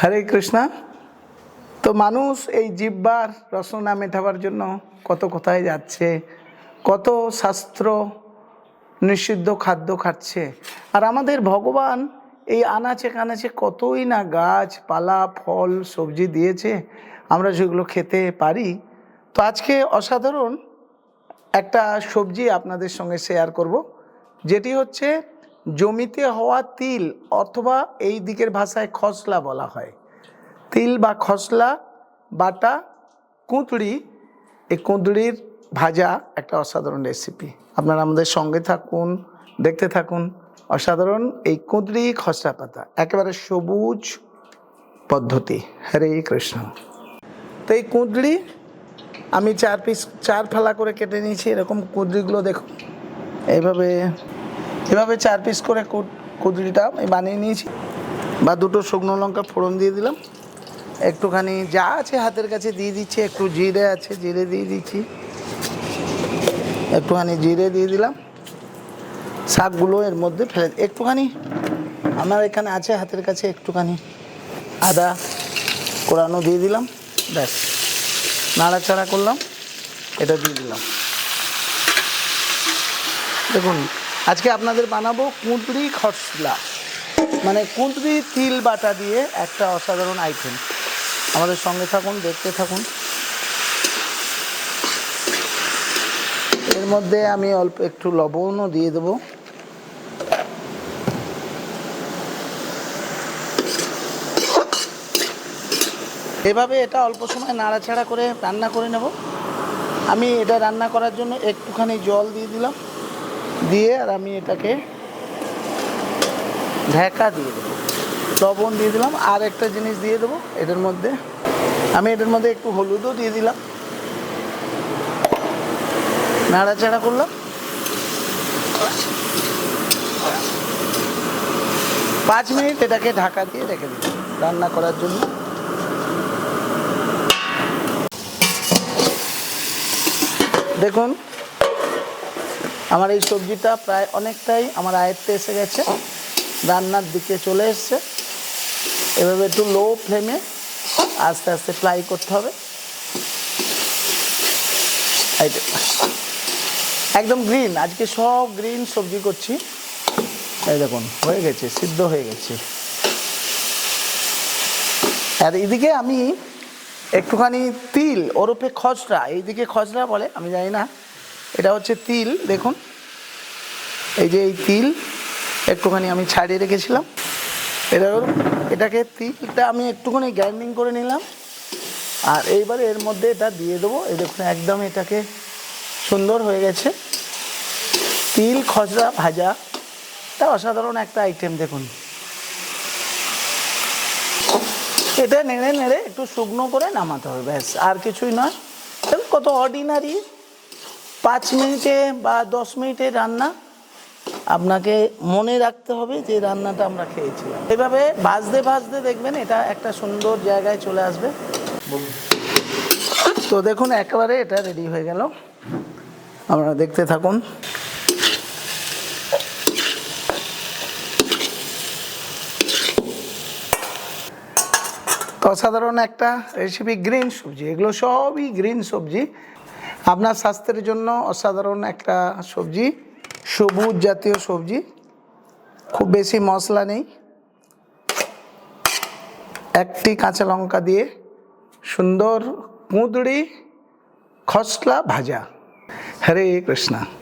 হরে কৃষ্ণা। তো মানুষ এই জিব্বার রসনা মেটাবার জন্য কত কোথায় যাচ্ছে, কত শাস্ত্র নিষিদ্ধ খাদ্য খাচ্ছে। আর আমাদের ভগবান এই আনাচে কানাচে কতই না গাছ, পালা, ফল, সবজি দিয়েছে, আমরা যেগুলো খেতে পারি। তো আজকে অসাধারণ একটা সবজি আপনাদের সঙ্গে শেয়ার করব, যেটি হচ্ছে জমিতে হওয়া তিল অথবা এই দিকের ভাষায় খসলা বলা হয়। তিল বা খসলা, বাটা, কুঁদড়ি, এই কুঁদড়ির ভাজা একটা অসাধারণ রেসিপি আপনারা আমাদের সঙ্গে থাকুন, দেখতে থাকুন। অসাধারণ এই কুঁদড়ি খসলা পাতা, একেবারে সবুজ পদ্ধতি। হরে কৃষ্ণ। তো এই কুঁদড়ি আমি চার পিস চার ফালা করে কেটে নিয়েছি, এরকম কুঁদরিগুলো দেখুন। এইভাবে এভাবে চার পিস করে কুঁদরিটা আমি বানিয়ে নিয়েছি। বা দুটো শুকনো লঙ্কা ফোড়ন দিয়ে দিলাম। একটুখানি যা আছে হাতের কাছে দিয়ে দিচ্ছি, একটু জিরে আছে, জিরে দিয়ে দিচ্ছি। একটুখানি জিরে দিয়ে দিলাম। শাকগুলো এর মধ্যে ফেলে একটুখানি আমার এখানে আছে হাতের কাছে একটুখানি আদা কোরানো দিয়ে দিলাম। ব্যাস, নাড়াচাড়া করলাম, এটা দিয়ে দিলাম। দেখুন আজকে আপনাদের বানাবো কুঁদরি খসলা। মানে কুঁদরি তিল বাটা দিয়ে একটা অসাধারণ আইটেম আমাদের সঙ্গে থাকুন, দেখতে থাকুন। এর মধ্যে আমি অল্প একটু লবণও দিয়ে দেবো। এভাবে এটা অল্প সময় নাড়াচাড়া করে রান্না করে নেব। আমি এটা রান্না করার জন্য একটুখানি জল দিয়ে দিলাম। দিয়ে আর আমি এটাকে ঢেকা দিয়ে দেবো। লবণ দিয়ে দিলাম। আর একটা জিনিস দিয়ে দেবো এটার মধ্যে। আমি এটার মধ্যে একটু হলুদও দিয়ে দিলাম। নাড়াচাড়া করলাম। পাঁচ মিনিট এটাকে ঢাকা দিয়ে রেখে দিলাম রান্না করার জন্য। দেখুন আমার এই সবজিটা প্রায় অনেকটাই আমার আয়ত্তে এসে গেছে। রান্নার দিকে চলে এসছে। এভাবে একটু লো ফ্লেমে আস্তে আস্তে ফ্রাই করতে হবে। একদম গ্রিন আজকে সব গ্রিন সবজি করছি। এই দেখুন, হয়ে গেছে, সিদ্ধ হয়ে গেছে। আর এদিকে আমি একটুখানি তিল, ওরূপে খসড়া। এইদিকে খসড়া বলে, আমি জানি না এটা হচ্ছে তিল, দেখুন। এই যে এই তিল, একটুখানি আমি ছাড়িয়ে রেখেছিলাম। এটা এটাকে তিলটা আমি একটুখানি গ্রাইন্ডিং করে নিলাম। আর এইবারে এর মধ্যে এটা দিয়ে দেবো। এই দেখুন, একদম এটাকে সুন্দর হয়ে গেছে। তিল, খসড়া, ভাজা, এটা অসাধারণ একটা আইটেম দেখুন। এটা নেড়ে নেড়ে একটু শুকনো করে নামাতে হবে, ব্যাস, আর কিছুই নয়। কত অর্ডিনারি পাঁচ মিনিটে বা দশ মিনিটে রান্না আপনাকে মনে রাখতে হবে যে রান্নাটা আমরা খেয়েছিলাম। এভাবে ভাজতে ভাজতে দেখবেন এটা একটা সুন্দর জায়গায় চলে আসবে। তো দেখুন, একেবারে এটা রেডি হয়ে গেল। আপনারা দেখতে থাকুন। তো অসাধারণ একটা রেসিপি গ্রিন সবজি। এগুলো সবই গ্রিন সবজি। আপনার স্বাস্থ্যের জন্য অসাধারণ একটা সবজি, সবুজ জাতীয় সবজি। খুব বেশি মশলা নেই। একটি কাঁচা লঙ্কা দিয়ে সুন্দর কুঁদড়ি, খসলা ভাজা। হরে কৃষ্ণা।